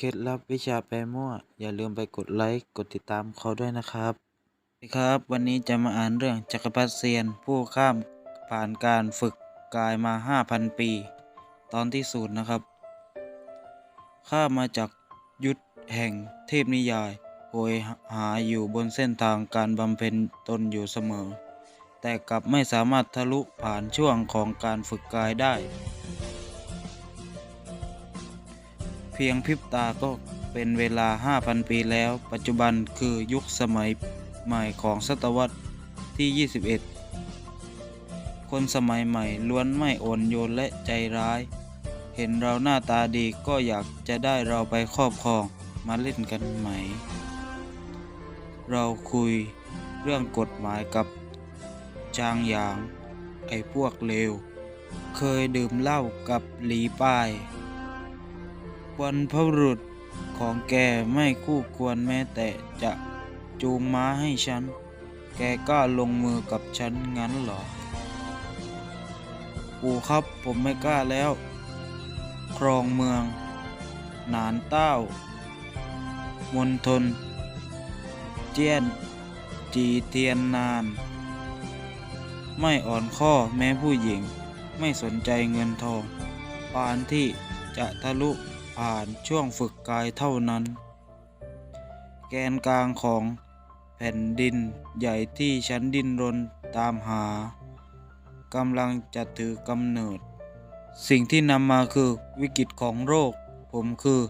เคล็ดลับวิชาแปลมั่ว อย่าลืมไปกดไลค์ กดติดตามเขาด้วยนะครับสวัสดีครับ วันนี้จะมาอ่านเรื่องจักรพรรดิเซียน ผู้ข้ามผ่านการฝึกกายมา 5,000 ปี ตอนที่ศูนย์นะครับ ข้ามาจากยุทธแห่งเทพนิยายโหยหาอยู่บนเส้นทางการบำเพ็ญตนอยู่เสมอ แต่กลับไม่สามารถทะลุผ่านช่วงของการฝึกกายได้ พียงพริบตาก็เป็นเวลา 5,000 ปีแล้ว ปัจจุบันคือยุคสมัยใหม่ของศตวรรษที่ 21 คนสมัยใหม่ล้วนไม่อ่อนโยนและใจร้าย เห็นเราหน้าตาดีก็อยากจะได้เราไปครอบครองมาเล่นกันไหม เราคุยเรื่องกฎหมายกับจางหยาง ไอ้พวกเลว เคยดื่มเหล้ากับหลีป้าย วันพบุรุษของแกไม่คู่ควรแม้แต่จะจูงม้าให้ฉัน แกกล้าลงมือกับฉันงั้นเหรอ ปู่ครับผมไม่กล้าแล้ว ครองเมือง หนานเต้ามณฑลเจียน จีเทียนนาน ไม่อ่อนข้อแม้ผู้หญิง ไม่สนใจเงินทอง ปานที่จะทะลุ ผ่านช่วงฝึกกายเท่านั้น แกนกลางของแผ่นดินใหญ่ที่ฉันดินรนตามหากำลังจะถือกำเนิด สิ่งที่นำมาคือวิกฤตของโรค ผมคือ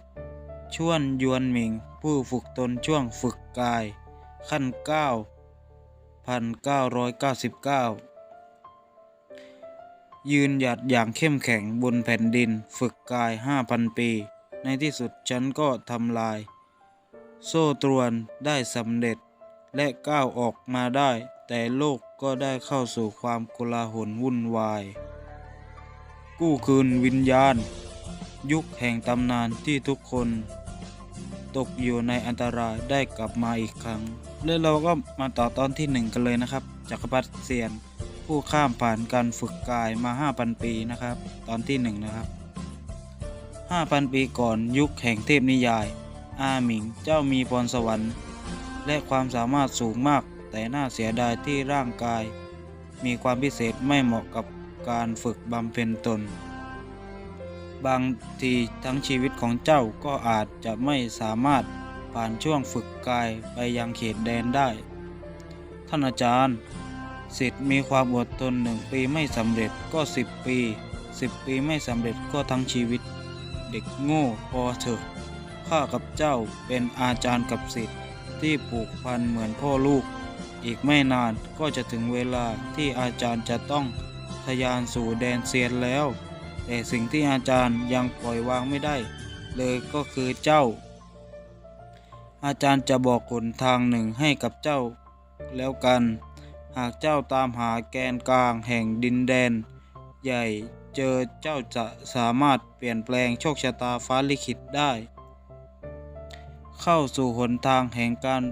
ชวนยวนหมิงผู้ฝึกตนช่วงฝึกกาย ขั้น 9,999ยืนหยัดอย่างเข้มแข็งบนแผ่นดินฝึกกาย 5,000 ปี ในที่สุดฉันก็ทำลาย โซ่ตรวนได้สำเร็จ และก้าวออกมาได้ แต่โลกก็ได้เข้าสู่ความโกลาหลวุ่นวาย กู้คืนวิญญาณ ยุคแห่งตำนานที่ทุกคน ตกอยู่ในอันตรายได้กลับมาอีกครั้ง และเราก็มาต่อตอนที่หนึ่งกันเลยนะครับจักรพรรดิเซียนผู้ข้ามผ่านการฝึกกายมา 5,000 ปีนะครับ ตอนที่หนึ่งนะครับ 5,000 ปีก่อนยุคแห่งเทพนิยาย อาหมิงเจ้ามีพรสวรรค์ และความสามารถสูงมาก แต่น่าเสียดายที่ร่างกาย มีความพิเศษไม่เหมาะกับการฝึกบำเพ็ญตน บางทีทั้งชีวิตของเจ้าก็อาจจะไม่สามารถผ่านช่วงฝึกกายไปยังเขตแดนได้ ท่านอาจารย์สิทธิ์มีความอดทนหนึ่งปีไม่สำเร็จก็สิบปีสิบปีไม่สำเร็จก็ทั้งชีวิต เด็กโง่พอเถอะข้ากับเจ้าเป็นอาจารย์กับสิทธิ์ที่ผูกพันเหมือนพ่อลูก อีกไม่นานก็จะถึงเวลาที่อาจารย์จะต้องทะยานสู่แดนเซียนแล้ว แต่สิ่งที่อาจารย์ยังปล่อยวางไม่ได้ เลยก็คือเจ้า อาจารย์จะบอกหนทางหนึ่งให้กับเจ้า แล้วกัน หากเจ้าตามหาแกนกลางแห่งดินแดน ใหญ่ เจอเจ้าจะสามารถเปลี่ยนแปลงโชคชะตาฟ้าลิขิตได้ เข้าสู่หนทางแห่งการ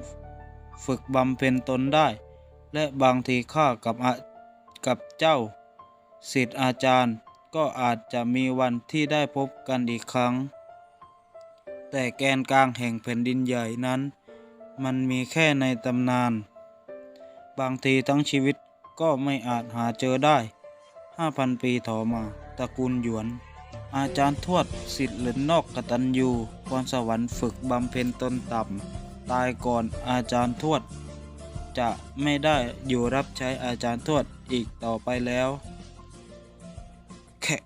ฝึกบำเพ็ญตนได้ และบางทีข้ากับกับเจ้าสิทธิ์อาจารย์ก็อาจจะมีวันที่ได้พบกันอีกครั้ง แต่แกนกลางแห่งแผ่นดินใหญ่นั้น มันมีแค่ในตำนาน บางทีทั้งชีวิตก็ไม่อาจหาเจอได้ 5,000 ปีต่อมาตระกูลหยวน อาจารย์ทวดสิทธิ์หรือนอกกตัญญูพรสวรรค์ฝึกบำเพ็ญตนต่ำ ตายก่อนอาจารย์ทวด จะไม่ได้อยู่รับใช้อาจารย์ทวดอีกต่อไปแล้วแค่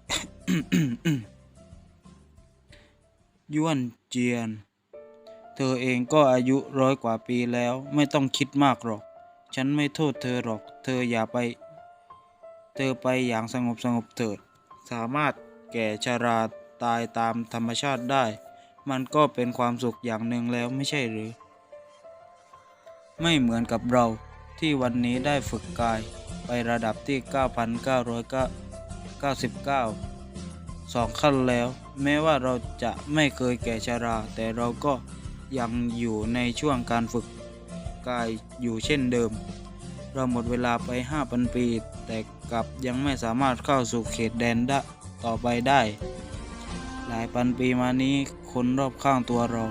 ย้วนเจียน เธอเองก็อายุร้อยกว่าปีแล้วไม่ต้องคิดมากหรอก ฉันไม่โทษเธอหรอก เธออย่าไป เธอไปอย่างสงบสงบเถิด สามารถแก่ชาราตายตามธรรมชาติได้ มันก็เป็นความสุขอย่างหนึ่งแล้วไม่ใช่หรือ ไม่เหมือนกับเราที่วันนี้ได้ฝึกกายไประดับที่ 9,999 สองขั้นแล้ว แม้ว่าเราจะไม่เคยแก่ชารา แต่เราก็ยังอยู่ในช่วงการฝึกกายอยู่เช่นเดิม เราหมดเวลาไป 5,000 ปี แต่กลับยังไม่สามารถเข้าสู่เขตแดนได้ต่อไปได้ หลายพันปีมานี้คนรอบข้างตัวเรา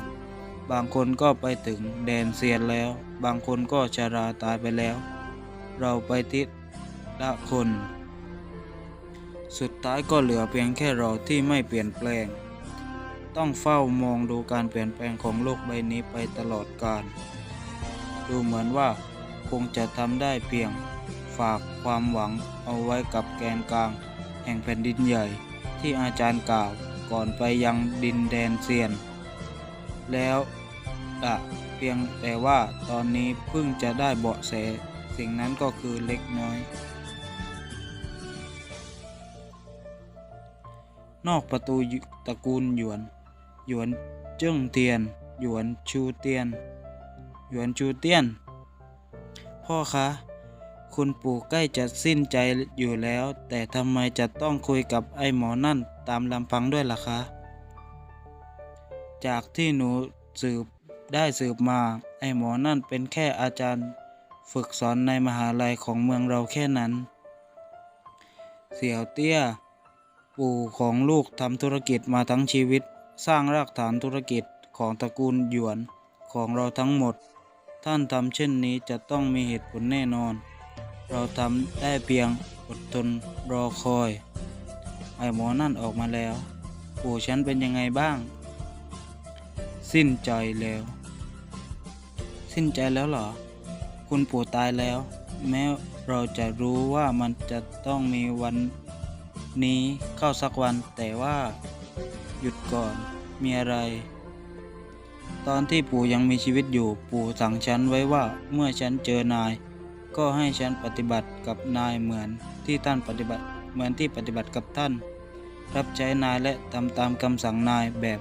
บางคนก็ไปถึงแดนเซียนแล้ว บางคนก็ชาราตายไปแล้ว เราไปทิศละคน สุดท้ายก็เหลือเพียงแค่เราที่ไม่เปลี่ยนแปลง ต้องเฝ้ามองดูการเปลี่ยนแปลงของโลกใบนี้ไปตลอดกาลดูเหมือนว่าคงจะทำได้เพียง ฝากความหวังเอาไว้กับแกนกลาง แห่งแผ่นดินใหญ่ ที่อาจารย์กล่าวก่อนไปยังดินแดนเซียน แล้วละเพียงแต่ว่าตอนนี้เพิ่งจะได้เบาะแสสิ่งนั้นก็คือเล็กน้อย นอกประตูตระกูลหยวน หยวนเจิ้งเทียน หยวนชูเตียน หยวนชูเตียน พ่อคะ คุณปู่ใกล้จะสิ้นใจอยู่แล้ว แต่ทำไมจะต้องคุยกับไอ้หมอนั่นตามลำพังด้วยล่ะคะ จากที่หนูสืบได้สืบมา ไอ้หมอนั่นเป็นแค่อาจารย์ ฝึกสอนในมหาลัยของเมืองเราแค่นั้น เสี่ยวเตี้ย ปู่ของลูกทำธุรกิจมาทั้งชีวิต สร้างรากฐานธุรกิจของตระกูลหยวนของเราทั้งหมด ท่านทำเช่นนี้จะต้องมีเหตุผลแน่นอน เราทำได้เพียงอดทนรอคอย ไอหมอนั่นออกมาแล้ว ปู่ฉันเป็นยังไงบ้าง สิ้นใจแล้ว สิ้นใจแล้วเหรอ คุณปู่ตายแล้ว แม้เราจะรู้ว่ามันจะต้องมีวันนี้เข้าสักวันแต่ว่า หยุดก่อนมีอะไร ตอนที่ปู่ยังมีชีวิตอยู่ปู่สั่งฉันไว้ว่าเมื่อฉันเจอนาย ก็ให้ฉันปฏิบัติกับนายเหมือนที่ท่านปฏิบัติเหมือนที่ปฏิบัติกับท่าน รับใช้นายและทำตามคำสั่งนายแบบ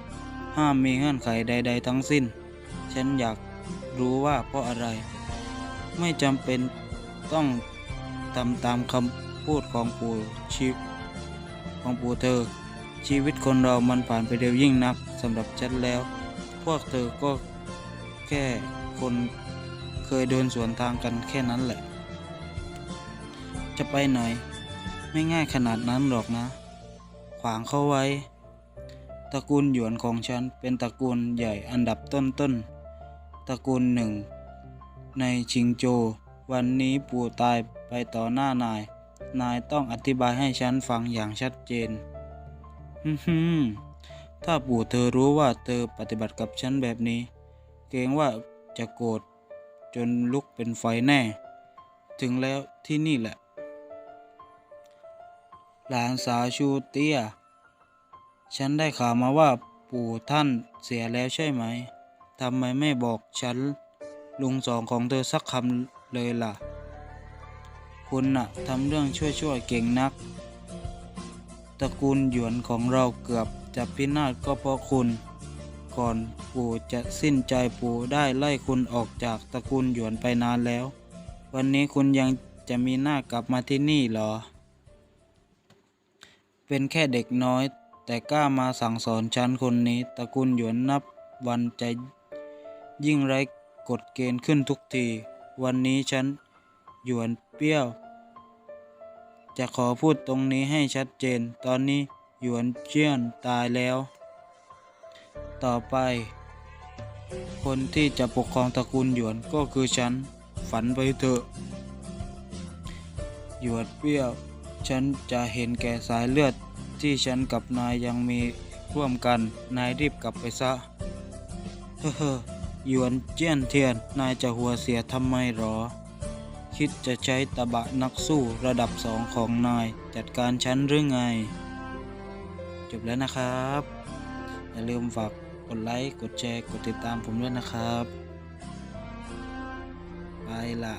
ห้ามมีเงื่อนไขใด ๆ ทั้งสิ้น ฉันอยากรู้ว่าเพราะอะไร ไม่จำเป็นต้องทำตามคำพูดของปู่ชีของปู่เธอ ชีวิตคนเรามันผ่านไปเร็วยิ่งนักสำหรับฉันแล้ว พวกเธอก็แค่คน เคยเดินสวนทางกันแค่นั้นแหละ จะไปไหน ไม่ง่ายขนาดนั้นหรอกนะ ขวางเข้าไว้ ตระกูลหยวนของฉันเป็นตระกูลใหญ่อันดับต้นๆ ตระกูลหนึ่ง ในชิงโจววันนี้ปู่ตายไปต่อหน้านาย นายต้องอธิบายให้ฉันฟังอย่างชัดเจนฮึฮึมถ้าปู่เธอรู้ว่าเธอปฏิบัติกับฉันแบบนี้ เกรงว่าจะโกรธ จนลุกเป็นไฟแน่ ถึงแล้วที่นี่แหละ หลานสาวชูเตี้ยฉันได้ข่าวมาว่าปู่ท่านเสียแล้วใช่ไหม ทำไมไม่บอกฉัน ลุงสองของเธอสักคำเลยล่ะ คุณน่ะทำเรื่องชั่วๆเก่งนัก ตระกูลหยวนของเราเกือบจะพินาศก็เพราะคุณ ก่อนปู่จะสิ้นใจปู่ได้ไล่คุณออกจากตระกูลหยวนไปนานแล้ว วันนี้คุณยังจะมีหน้ากลับมาที่นี่หรอ เป็นแค่เด็กน้อย แต่กล้ามาสั่งสอนฉันคนนี้ตระกูลหยวนนับวันจะยิ่งไร้กฎเกณฑ์ขึ้นทุกที วันนี้ฉันหยวนเปรี้ยว จะขอพูดตรงนี้ให้ชัดเจน ตอนนี้หยวนเจี้ยนตายแล้ว ต่อไป คนที่จะปกครองตระกูลหยวนก็คือฉัน ฝันไปเถอะ หยวนเปรี้ยว ฉันจะเห็นแก่สายเลือดที่ฉันกับนายยังมีร่วมกัน นายรีบกลับไปซะ เฮ้อหยวนเจี้ยนเทียน นายจะหัวเสียทำไมหรอ คิดจะใช้ตะบะนักสู้ระดับสองของนายจัดการฉันหรือไง จบแล้วนะครับ อย่าลืมฝาก กดไลค์ กดแชร์ กดติดตามผมด้วยนะครับ ไปละ